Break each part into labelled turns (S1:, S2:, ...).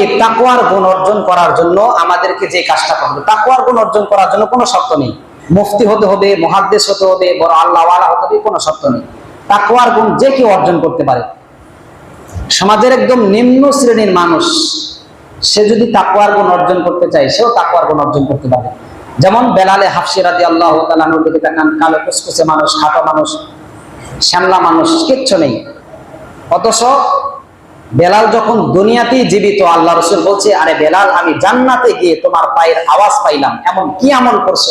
S1: এই তাকুয়ার গুণ অর্জন করার জন্য আমাদেরকে যে কাজটা করবে তাকুয়ার গুণ অর্জন করার জন্য কোনো শর্ত নেই। মুফতি হতে হবে মহাদ্দেশ হতে হবে, বড় আল্লাহওয়ালা হতে হবে, কোনো শর্ত নেই। তাকুয়ার গুণ যে কেউ অর্জন করতে পারে। সমাজের একদম নিম্ন শ্রেণির মানুষ, সে যদি তাকুয়ার গুণ অর্জন করতে চায়, সেও তাকুয়ার গুণ অর্জন করতে পারে। যেমন বেলালে হাফসি রাদি আল্লাহ তালানুর দিকে কালো কুসকুসে মানুষ, খাটো মানুষ, শ্যামলা মানুষ, কিচ্ছু নেই। অথচ বেলাল যখন দুনিয়াতেই জীবিত, আল্লাহ রসুল বলছে, আরে বেলাল, আমি জান্নাতে গিয়ে তোমার পায়ের আওয়াজ পাইলাম, এমন কি আমল করছ?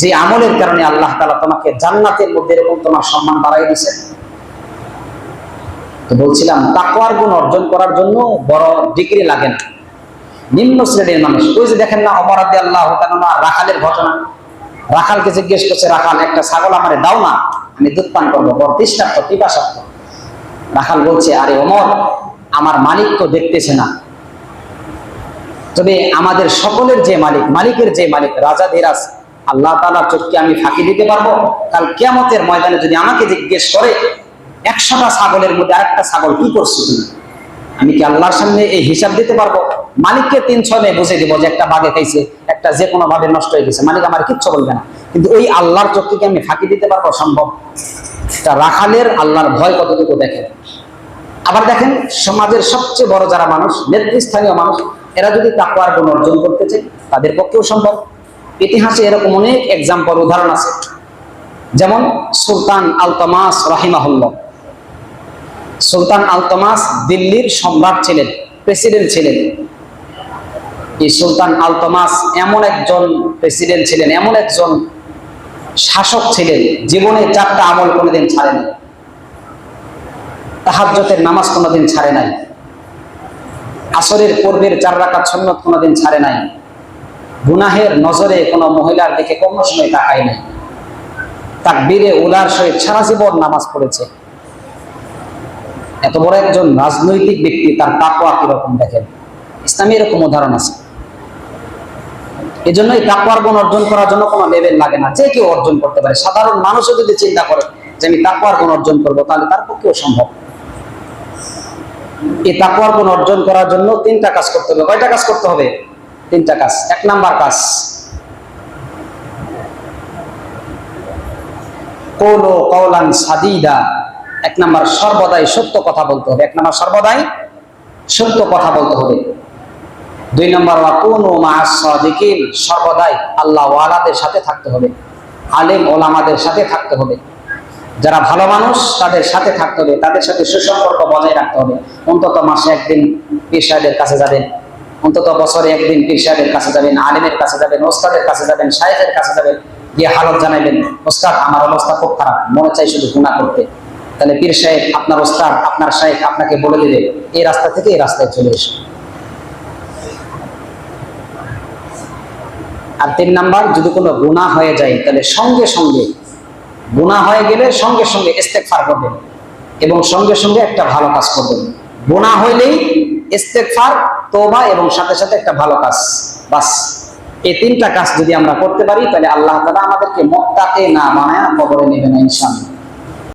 S1: যে আমলের কারণে আল্লাহ তালা তোমাকে জান্নাতের মধ্যে এরকম তোমার সম্মান বাড়াই দিছে তো বলছিলাম, তাকওয়ার গুণ অর্জন করার জন্য বড় ডিগ্রি লাগে না। নিম্ন শ্রেণির মানুষ, ওই যে দেখেন না অমরাদি আল্লাহ রাখালের ঘটনা। রাখালকে জিজ্ঞেস করছে, রাখাল, একটা ছাগল আমারে দাও না, আমি দুধ পান করব বড় তৃষ্ণার্থ পিপাসার্থ রাখাল বলছে, আরে অমর আমার মালিক তো দেখতেছে না। তবে আমাদের সকলের যে মালিক, মালিকের যে মালিক, রাজা ধীরাজ, আল্লাহ তালার চোখকে আমি ফাঁকি দিতে পারব? কাল কেমতের ময়দানে যদি আমাকে জিজ্ঞেস করে, একশোটা ছাগলের মধ্যে আরেকটা ছাগল কি করছ তুমি? আমি কি আল্লাহর সামনে এই হিসাব দিতে পারব? মালিককে তিন ছয় বুঝে দিব যে একটা বাঘে খাইছে, একটা যে কোনো ভাবে নষ্ট হয়ে গেছে। মালিক আমার কিচ্ছু বলবে না। কিন্তু ওই আল্লাহর চোখকে আমি ফাঁকি দিতে পারব? সম্ভব। রাখালের আল্লাহর ভয় কতটুকু দেখে আবার দেখেন, সমাজের সবচেয়ে বড় যারা মানুষ, নেতৃস্থানীয় মানুষ, এরা যদি তাকুয়ার গুণ অর্জন করতে চায়, তাদের পক্ষেও সম্ভব। ইতিহাসে এরকম অনেক এক্সাম্পল উদাহরণ আছে। যেমন সুলতান আলতমাস রাহিমাহুল্লাহ। সুলতান আলতমাস দিল্লির সম্রাট ছিলেন, প্রেসিডেন্ট ছিলেন। এই সুলতান আলতমাস এমন একজন প্রেসিডেন্ট ছিলেন, এমন একজন শাসক ছিলেন, জীবনে চারটা আমল কোনোদিন ছাড়ে নাই। তাহাজ্জতের নামাজ কোনোদিন ছাড়ে নাই। আসরের পূর্বের চার রাকাত সুন্নত কোনোদিন ছাড়ে নাই। গুনাহের নজরে কোনো মহিলার দিকে কোনো সময় তাকায় নাই। তাকবীরে উলার সহিত সারা জীবন নামাজ পড়েছে। এত বড় একজন রাজনৈতিক ব্যক্তি তার তাকওয়া কীরকম দেখেন? ইসলামী এরকম উদাহরণ আছে। এই তাকওয়ার গুণ অর্জন করার জন্য কোনো লেভেল লাগে না। যে কেউ অর্জন করতে পারে। সাধারণ মানুষও যদি চিন্তা করে যে আমি তাকওয়ার গুণ অর্জন করব, তাহলে তার পক্ষেও সম্ভব। এই তাকওয়ার গুণ অর্জন করার জন্য তিনটা কাজ করতে হবে। কয়টা কাজ করতে হবে? তিনটা কাজ। এক নাম্বার কাজ। কৌলো কৌলান সাদিদা। এক নাম্বার সর্বদাই সত্য কথা বলতে হবে। এক নাম্বার সর্বদাই সত্য কথা বলতে হবে। দুই নম্বর কোনো সর্বদাই আল্লাহ ওয়ালাদের সাথে থাকতে হবে, আলেম ওলামাদের সাথে থাকতে হবে। যারা ভালো মানুষ, তাদের সাথে থাকতে হবে, তাদের সাথে সুসম্পর্ক বজায় রাখতে হবে। অন্তত মাসে একদিন পীর কাছে যাবেন, অন্তত বছরে একদিন পীর কাছে যাবেন, আলেমের কাছে যাবেন, ওস্তাদের কাছে যাবেন সাহেবের কাছে যাবেন, গিয়ে হালত জানাইবেন, ওস্তাদ, আমার অবস্থা খুব খারাপ, মনে চাই শুধু গুণা করতে। তাহলে পীর সাহেব আপনার ওস্তাদ, আপনার সাহেব আপনাকে বলে দিবে, এই রাস্তা থেকে এই রাস্তায় চলে এসো। আর তিন নাম্বার, যদি কোনো গুণা হয়ে যায়, তাহলে সঙ্গে সঙ্গে গুণা হয়ে গেলে সঙ্গে সঙ্গে ইস্তেকফার করবেন এবং সঙ্গে সঙ্গে একটা ভালো কাজ করবেন। গুণা হইলেই ইস্তেকফার তোবা এবং সাথে সাথে একটা ভালো কাজ। বাস, এই তিনটা কাজ যদি আমরা করতে পারি, তাহলে আল্লাহ তালা আমাদেরকে মক্কাতে না বানায় কবরে নেবে না ইনশাআল্লাহ।